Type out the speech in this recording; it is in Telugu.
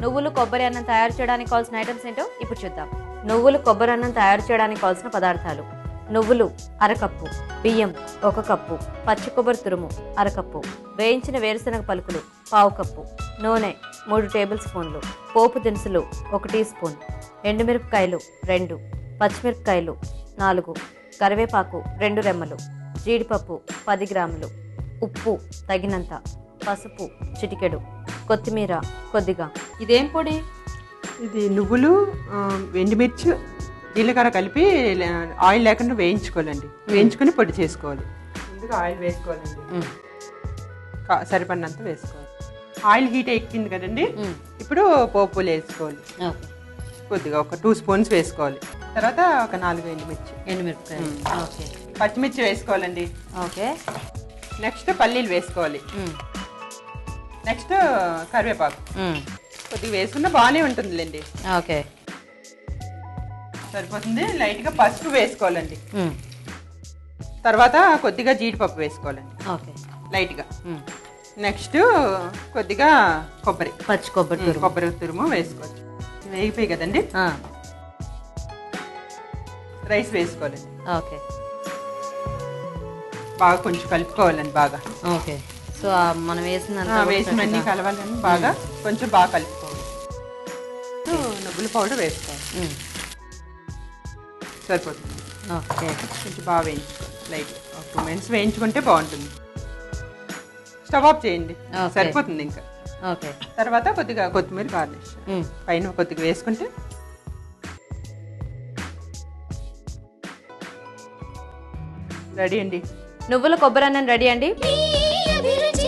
నువ్వులు కొబ్బరి అన్నం తయారు చేయడానికి కావాల్సిన ఐటమ్స్ ఏంటో ఇప్పుడు చూద్దాం. నువ్వులు కొబ్బరి అన్నం తయారు చేయడానికి కావాల్సిన పదార్థాలు. నువ్వులు అరకప్పు. బియ్యం ఒక కప్పు. పచ్చి కొబ్బరి తురుము అరకప్పు. వేయించిన వేరుశనగ పలుకులు పావు కప్పు. నూనె మూడు టేబుల్ స్పూన్లు. పోపు దినుసులు ఒక టీ స్పూన్. ఎండుమిరపకాయలు రెండు. పచ్చిమిరపకాయలు నాలుగు. కరివేపాకు రెండు రెమ్మలు. జీడిపప్పు పది గ్రాములు. ఉప్పు తగినంత. పసుపు చిటికెడు. కొత్తిమీర కొద్దిగా. ఇదేం పొడి? ఇది నువ్వులు ఎండుమిర్చి జీలకర్ర కలిపి లే- ఆయిల్ లేకుండా వేయించుకోవాలండి. వేయించుకొని పొడి చేసుకోవాలి. ముందుగా ఆయిల్ వేసుకోవాలండి. కా- సరిపడినంత వేసుకోవాలి. ఆయిల్ హీట్ ఎక్కింది కదండి? ఇప్పుడు పోపులు వేసుకోవాలి. కొద్దిగా ఒక టూ స్పూన్స్ వేసుకోవాలి. తర్వాత ఒక నాలుగు ఎండుమిర్చి ఎండుమిరపకాయలు ఓకే. పచ్చిమిర్చి వేసుకోవాలండి. ఓకే. నెక్స్ట్ పల్లీలు వేసుకోవాలి. నెక్స్ట్ కరివేపాకు. కొద్దిగా వేసుకున్న బాగానే ఉంటుందిలేండి. ఓకే. సరిపోతుంది. లైట్గా పసుపు వేసుకోవాలండి. తర్వాత కొద్దిగా జీడిపప్పు వేసుకోవాలండి. ఓకే. లైట్గా. నెక్స్ట్ కొద్దిగా కొబ్బరి. పచ్చి కొబ్బరి కొబ్బరి తురుము వేసుకోవచ్చు. వేగిపోయి కదండి. రైస్ వేసుకోవాలండి. ఓకే. బాగా కొంచెం కలుపుకోవాలండి బాగా. ఓకే. సో మనం వేసినంత ఆ, వేసినవన్నీ కలవాలని బాగా కొంచెం బాగా కలుపుకోవాలి. నువ్వుల పౌడర్ వేసుకోవాలి. సరిపోతుంది. ఓకే. కొంచెం బాగా వేయించుకోవాలి. లైట్ ఒక టూ మినిట్స్ వేయించుకుంటే బాగుంటుంది. స్టవ్ ఆఫ్ చేయండి. సరిపోతుంది ఇంకా. ఓకే. తర్వాత కొద్దిగా కొత్తిమీర గార్నిష్. పైన కొద్దిగా వేసుకుంటే రెడీ అండి. నువ్వుల కొబ్బరి అన్నం రెడీ అండి? अभिरुचि